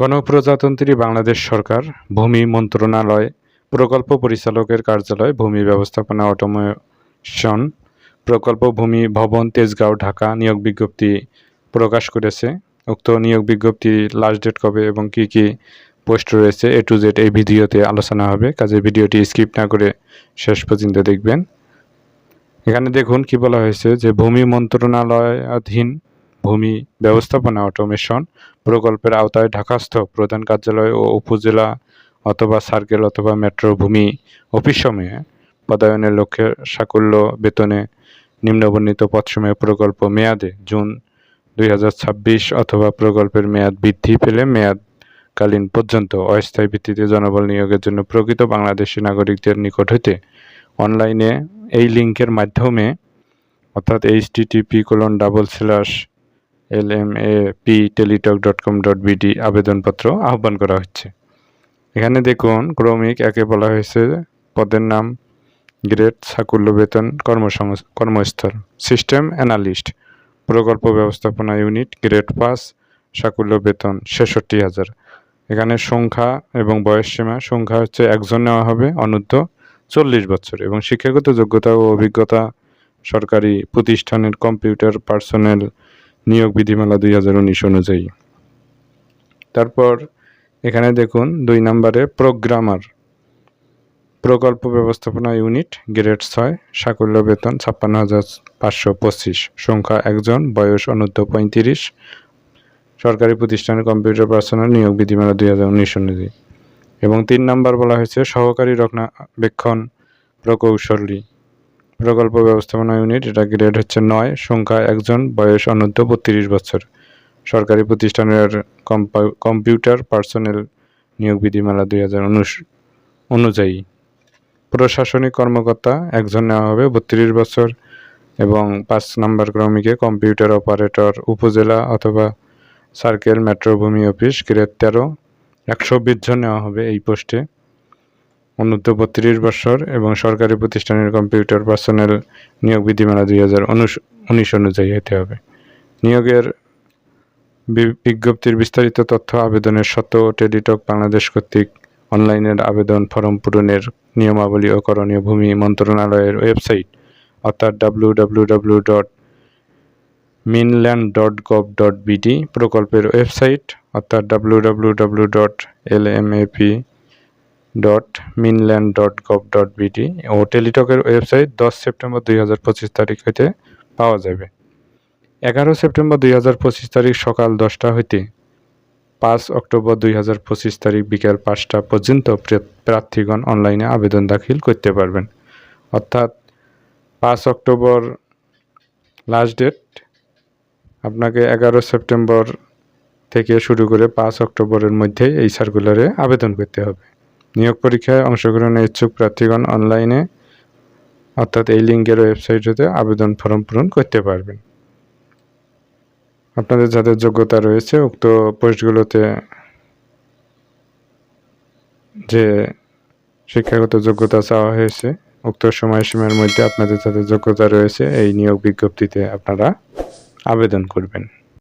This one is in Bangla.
গণপ্রজাতন্ত্রী বাংলাদেশ সরকার, ভূমি মন্ত্রণালয়, প্রকল্প পরিচালকের কার্যালয়, ভূমি ব্যবস্থাপনা অটোমেশন, প্রকল্প ভূমি ভবন, তেজগাঁও, ঢাকা নিয়োগ বিজ্ঞপ্তি প্রকাশ করেছে। উক্ত নিয়োগ বিজ্ঞপ্তি লাস্ট ডেট কবে এবং কি কি পোস্ট রয়েছে এ টু জেড এই ভিডিওতে আলোচনা হবে। কাজে ভিডিওটি স্কিপ না করে শেষ পর্যন্ত দেখবেন। এখানে দেখুন কি বলা হয়েছে যে ভূমি মন্ত্রণালয়াধীন ভূমি ব্যবস্থাপনা অটোমেশন প্রকল্পের আওতায় ঢাকাস্থ প্রধান কার্যালয় ও উপজেলা অথবা সার্কেল অথবা মেট্রো ভূমি অফিসসমূহে পদায়নের লক্ষ্যে সাকুল্য বেতনে নিম্নবর্ণিত পদসমূহে প্রকল্প মেয়াদে জুন দুই হাজার ছাব্বিশ অথবা প্রকল্পের মেয়াদ বৃদ্ধি পেলে মেয়াদকালীন পর্যন্ত অস্থায়ী ভিত্তিতে জনবল নিয়োগের জন্য প্রকৃত বাংলাদেশি নাগরিকদের নিকট হইতে অনলাইনে এই লিঙ্কের মাধ্যমে অর্থাৎ H TTP colon double slash L M A P Teletalk dot com dot BD আবেদনপত্র আহ্বান করা হচ্ছে। এখানে দেখুন, ক্রমিক একে বলা হয়েছে পদের নাম, গ্রেড, সাকুল্য বেতন, কর্মসংস কর্মস্থল, সিস্টেম অ্যানালিস্ট, প্রকল্প ব্যবস্থাপনা ইউনিট, গ্রেড পাস, সাকুল্য বেতন ছেষট্টি হাজার। এখানে সংখ্যা এবং বয়স সীমা, সংখ্যা হচ্ছে একজন নেওয়া হবে, অনূর্ধ্ব চল্লিশ বছর। এবং শিক্ষাগত যোগ্যতা ও অভিজ্ঞতা সরকারি প্রতিষ্ঠানের কম্পিউটার পার্সোনেল নিয়োগ বিধিমালা দুই হাজার উনিশ অনুযায়ী। তারপর এখানে দেখুন, দুই নম্বরে প্রোগ্রামার, প্রকল্প ব্যবস্থাপনা ইউনিট, গ্রেড ছয় সাকুল্য বেতন ছাপ্পান্ন হাজার পাঁচশো পঁচিশ, সংখ্যা একজন, বয়স অনূর্ধ্ব পঁয়ত্রিশ, সরকারি প্রতিষ্ঠানের কম্পিউটার পার্সোনাল নিয়োগ বিধিমালা দুই হাজার উনিশ অনুযায়ী। এবং তিন নম্বর বলা হয়েছে সহকারী রক্ষণাবেক্ষণ প্রকৌশলী। প্রকল্প ব্যবস্থাপনা ইউনিট, এটা গ্রেড হচ্ছে নয় সংখ্যা একজন, বয়স অনূর্ধ্ব বত্রিশ বছর। সরকারি প্রতিষ্ঠানের কম্পা- কম্পিউটার পার্সোনেল নিয়োগ বিধিমালা দুই হাজার উনিশ অনুযায়ী। প্রশাসনিক কর্মকর্তা, একজন নেওয়া হবে বত্রিশ বছর এবং পাঁচ নম্বর ক্রমিকে কম্পিউটার অপারেটর, উপজেলা অথবা সার্কেল, মেট্রোভূমি অফিস গ্রেড তেরো, একশো বিশ জন নেওয়া হবে এই পোস্টে। অনূর্ধ্ব বত্রিশ বছর এবং সরকারি প্রতিষ্ঠানের কম্পিউটার পার্সোনেল নিয়োগ বিধিমালা দুই হাজার উনিশ অনুযায়ী হতে হবে। নিয়োগের বিজ্ঞপ্তির বিস্তারিত তথ্য আবেদনের ও টেলিটক বাংলাদেশ কর্তৃক অনলাইনের আবেদন ফর্ম পূরণের নিয়মাবলী ও করণীয় ভূমি মন্ত্রণালয়ের ওয়েবসাইট অর্থাৎ W W W dot minland dot gov dot BD প্রকল্পের ওয়েবসাইট অর্থাৎ W W W dot L M AP dot minland dot gov dot BD ও টেলিটকের ওয়েবসাইট দশ সেপ্টেম্বর দুই হাজার পঁচিশ তারিখ হইতে পাওয়া যাবে। এগারো সেপ্টেম্বর দুই হাজার পঁচিশ তারিখ সকাল দশটা হইতে পাঁচ অক্টোবর দুই হাজার পঁচিশ তারিখ বিকেল পাঁচটা পর্যন্ত প্রার্থীগণ অনলাইনে আবেদন দাখিল করতে পারবেন। অর্থাৎ পাঁচ অক্টোবর লাস্ট ডেট আপনাকে এগারো সেপ্টেম্বর থেকে শুরু করে পাঁচ অক্টোবরের মধ্যে এই সার্কুলারে আবেদন করতে হবে। নিয়োগ পরীক্ষায় অংশগ্রহণের ইচ্ছুক প্রার্থীগণ অনলাইনে অর্থাৎ এই লিঙ্কের ওয়েবসাইট হতে আবেদন ফর্ম পূরণ করতে পারবেন। আপনাদের যাদের যোগ্যতা রয়েছে, উক্ত পোস্টগুলোতে যে শিক্ষাগত যোগ্যতা চাওয়া হয়েছে, উক্ত সময়সীমার মধ্যে আপনাদের যাদের যোগ্যতা রয়েছে, এই নিয়োগ বিজ্ঞপ্তিতে আপনারা আবেদন করবেন।